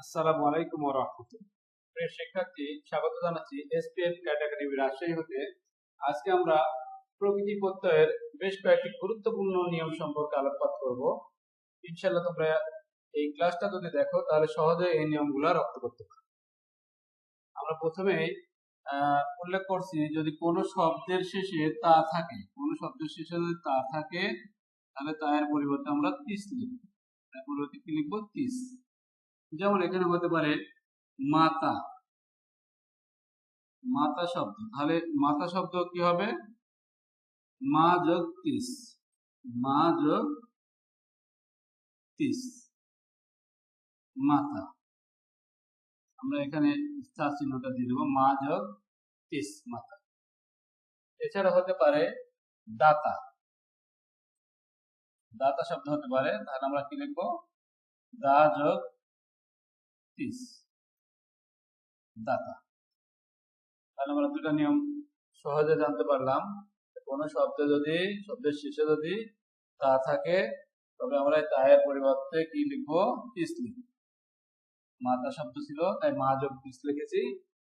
আসসালামু আলাইকুম ওয়া রাহমাতুল্লাহ। প্রিয় শিক্ষার্থী, স্বাগত জানাচ্ছি এসপিএফ রাজশাহী হতে। আজকে আমরা প্রকৃতি প্রত্যয়ের বেশ কয়েকটি গুরুত্বপূর্ণ নিয়ম সম্পর্কে আলোকপাত করব। ইনশাআল্লাহ তোমরা এই ক্লাসটা যদি দেখো, তাহলে সহজে এই নিয়মগুলো রপ্ত করতে পারবে আমরা প্রথমে উল্লেখ করছি যদি কোনো শব্দের শেষে তা থাকে, কোনো শব্দের শেষে যদি তা থাকে, তাহলে তা এর পরিবর্তে আমরা তিস লিখব। তার পরিবর্তে কি লিখব? তিস। যেমন এখানে হতে পারে মাতা। মাতা শব্দ। তাহলে মাতা শব্দ কি হবে? মা যোগ তিস মা যোগ তিস মাতা। আমরা এখানে স্টার চিহ্নটা দিয়ে দেবো। মা যোগ তিস মাতা। এছাড়া হতে পারে দাতা। দাতা শব্দ হতে পারে। তাহলে আমরা কি লিখব? দা যোগ তিস দাতা তাহলে আমরা দুটা নিয়ম সহজে জানতে পারলাম কোন শব্দে যদি, শব্দের শেষে যদি তা থাকে, তবে আমরা তায়ের পরিবর্তে কি লিখব? তিস লিখব। মাতা শব্দ ছিল, তাই মা যোগ তিস লিখেছি।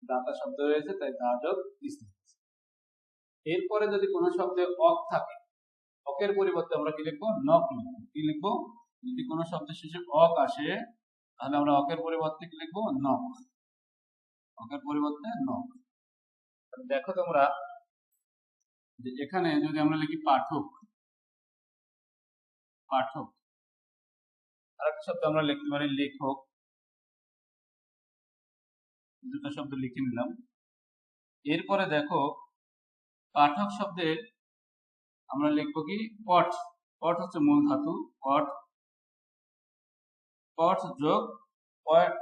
দাতা শব্দ রয়েছে তাই দা যোগ তিস লিখেছি। এরপরে যদি কোনো শব্দে অক থাকে, অকের পরিবর্তে আমরা কি লিখব? নক লিখব। কি লিখব? যদি কোনো শব্দের শেষে অক আসে তাহলে আমরা অকের পরিবর্তে কি লিখব? নক অকের পরিবর্তে নক দেখো তোমরা যে এখানে যদি আমরা লিখি পাঠক পাঠক, আরেকটা শব্দ আমরা লিখতে পারি লেখক। দুটো শব্দ লিখে নিলাম। এরপরে দেখো পাঠক শব্দে আমরা লিখব কি? পট। পট হচ্ছে মূল ধাতু, পট পট যোগ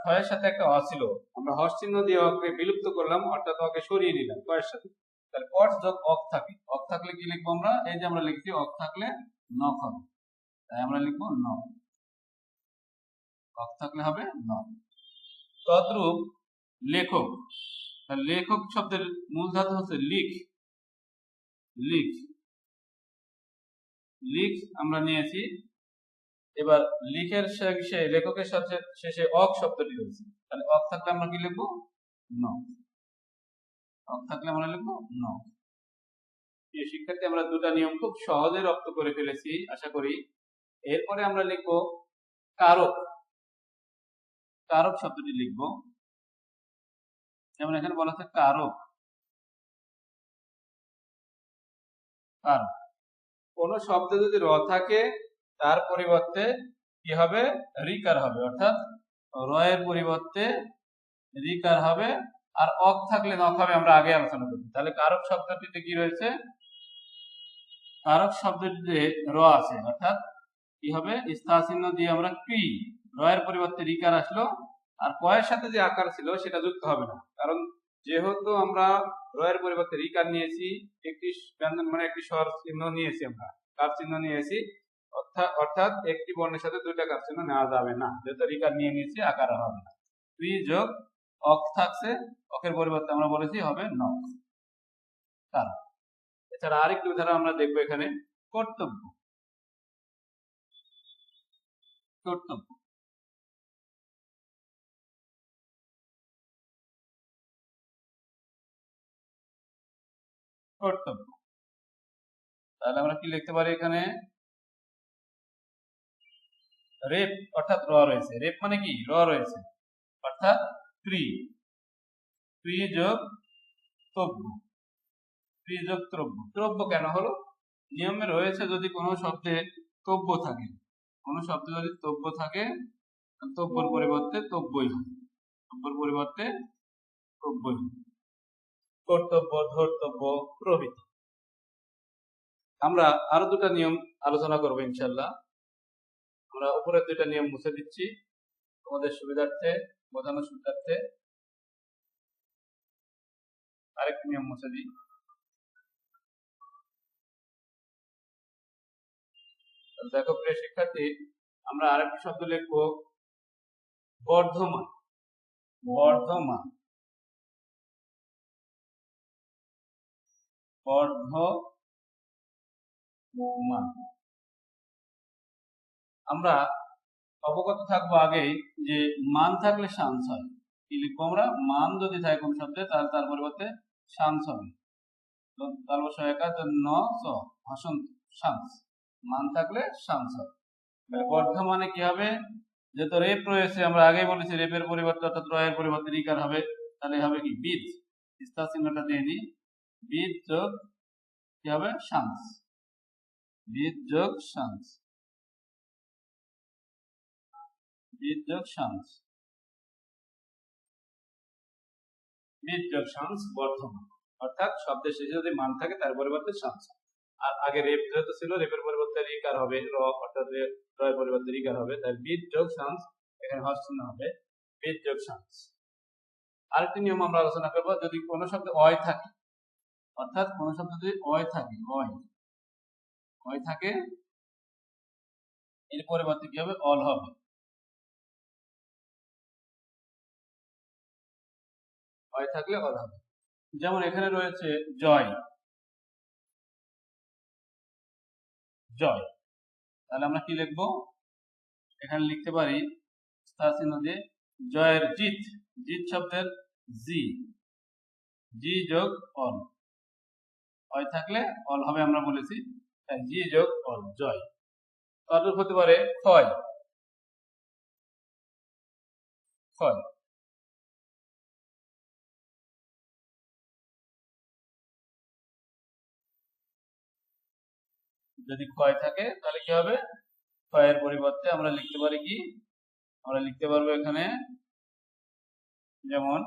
ক্ষয়ের সাথে একটা অ ছিল। আমরা হস চিহ্ন দিয়ে অকে বিলুপ্ত করলাম, অর্থাৎ অকে সরিয়ে নিলাম ক্ষয়ের সাথে। তাহলে পট যোগ অক থাকে। অক থাকলে কি লিখব আমরা? এই যে আমরা লিখছি, অক থাকলে নক হবে। তাই আমরা লিখব নক। অক থাকলে হবে নক। তদ্রূপ লেখক। লেখক শব্দের মূল ধাতু হচ্ছে লিখ। লিখ। লিখ আমরা নিয়েছি এবার লিখের শেষে লেখকের সাথে শেষে অক শব্দটি রয়েছে। তাহলে অক থাকলে আমরা কি লিখব? ন অক থাকলে আমরা লিখব? ন প্রিয় শিক্ষার্থী, আমরা দুটা নিয়ম খুব সহজে রপ্ত করে ফেলেছি, আশা করি। এরপরে আমরা লিখব কারক। কারক শব্দটি লিখব। যেমন এখানে বলা আছে কারক। কারক। কোন শব্দে যদি র থাকে তার পরিবর্তে কি হবে? রিকার হবে। অর্থাৎ র এর পরিবর্তে রিকার হবে। আর অক থাকলে নক হবে আমরা আগে আলোচনা করি তাহলে কারক শব্দটিতে কি রয়েছে? কারক শব্দটিতে র আছে। অর্থাৎ কি হবে? স্থান চিহ্ন দিয়ে আমরা ক্রি র এর পরিবর্তে রিকার আসলো। আর কয়ের সাথে যে আকার ছিল সেটা যুক্ত হবে না। কারণ যেহেতু আমরা র এর পরিবর্তে রিকার নিয়েছি, একটি ব্যঞ্জন মানে একটি স্বর চিহ্ন নিয়েছি আমরা। কার চিহ্ন নিয়েছি। অর্থাৎ একটি বর্ণের সাথে দুইটা কার চিহ্ন নেওয়া যাবে না। যেহেতু রিকার নিয়ে নিয়েছি, আকার হবে না। প্রি যোগ অক থাকছে অকের পরিবর্তে আমরা বলেছি হবে নক কারণ, এছাড়া আরেকটি উদাহরণ আমরা দেখব এখানে, কর্তব্য। কর্তব্য। কর্তব্য। তাহলে আমরা কি লিখতে পারি এখানে? রেপ অর্থাৎ র রয়েছে। রেপ মানে কি? র রয়েছে। অর্থাৎ প্রি প্রি যোগ তব্য প্রি যোগ দ্রব্য দ্রব্য কেন হলো? নিয়মে রয়েছে যদি কোনো শব্দে তব্য থাকে। কোনো শব্দে যদি তব্য থাকে তব্যর পরিবর্তে তব্যই হবে তব্যর পরিবর্তে তব্যই কর্তব্য, ধর্তব্য, প্রভৃতি। আমরা আরও দুটা নিয়ম আলোচনা করব ইনশাল্লাহ। আমরা উপরের দুটা নিয়ম মুছে দিচ্ছি। তোমাদের সুবিধার্থে, বোঝানোর সুবিধার্থে আরেকটি নিয়ম মুছে দিই। দেখো প্রিয় শিক্ষার্থী, আমরা আরেকটি শব্দ লিখব বর্ধমান। বর্ধমান। বর্ধমান। আমরা অবগত থাকব আগেই যে মান থাকলে শান্স হয়। কি লিখব আমরা? মান যদি থাকে কোন শব্দে, তাহলে তার পরিবর্তে শান্স হবে। তো তালব সহায়িকা জন্য স ভাষণ শান্স। মান থাকলে শান্স হবে বর্ধমানে কি হবে? যেহেতু রেপ রয়েছে, আমরা আগেই বলেছি রেপের পরিবর্তে অর্থাৎ রয়ের পরিবর্তে রিকার হবে, তাহলে হবে কি? বীজ স্টার চিহ্নটা দিয়ে নিই বীজ যোগ কি হবে? শান্স। বীজ যোগ শান্স। বর্ধমান। অর্থাৎ শব্দের শেষে যদি মান থাকে, তার পরিবর্তে শান্স আর আগে রেপ যেহেতু ছিল রেপের পরিবর্তে রিকার হবে, র অর্থাৎ পরিবর্তে রিকার হবে, তাই এখানে হবে আরেকটি নিয়ম আমরা আলোচনা করব, যদি কোনো শব্দে অয় থাকে, অর্থাৎ কোনো শব্দ যদি অয় থাকে, অয় অয় থাকে, এর পরিবর্তে কি হবে? অল হবে। অয় থাকলে অল হবে যেমন এখানে রয়েছে জয়। জয়। তাহলে আমরা কি লিখব? এখানে লিখতে পারি স্টার দিয়ে জয়ের জিত। জিত শব্দের জি। জি যোগ অল। অয় থাকলে অল হবে আমরা বলেছি। তাই জি যোগ অল, জয়। তারপর হতে পারে? ক্ষয় ক্ষয় যদি ক্ষয় থাকে, তাহলে কি হবে? ক্ষয়ের পরিবর্তে আমরা লিখতে পারি কি? আমরা লিখতে পারব এখানে যেমন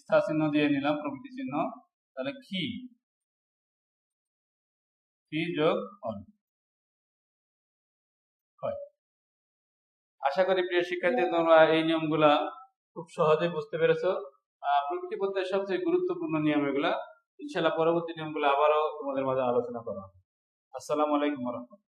স্থার চিহ্ন দিয়ে নিলাম, প্রকৃতি চিহ্ন, তাহলে খি যোগ অন আশা করি প্রিয় শিক্ষার্থী, তোমরা এই নিয়মগুলা খুব সহজে বুঝতে পেরেছ। প্রকৃতি পত্রের সবচেয়ে গুরুত্বপূর্ণ নিয়ম এগুলা। ইনশাল্লাহ পরবর্তী নিয়মগুলো আবারও তোমাদের মাঝে আলোচনা করা হবে। আসসালামু আলাইকুম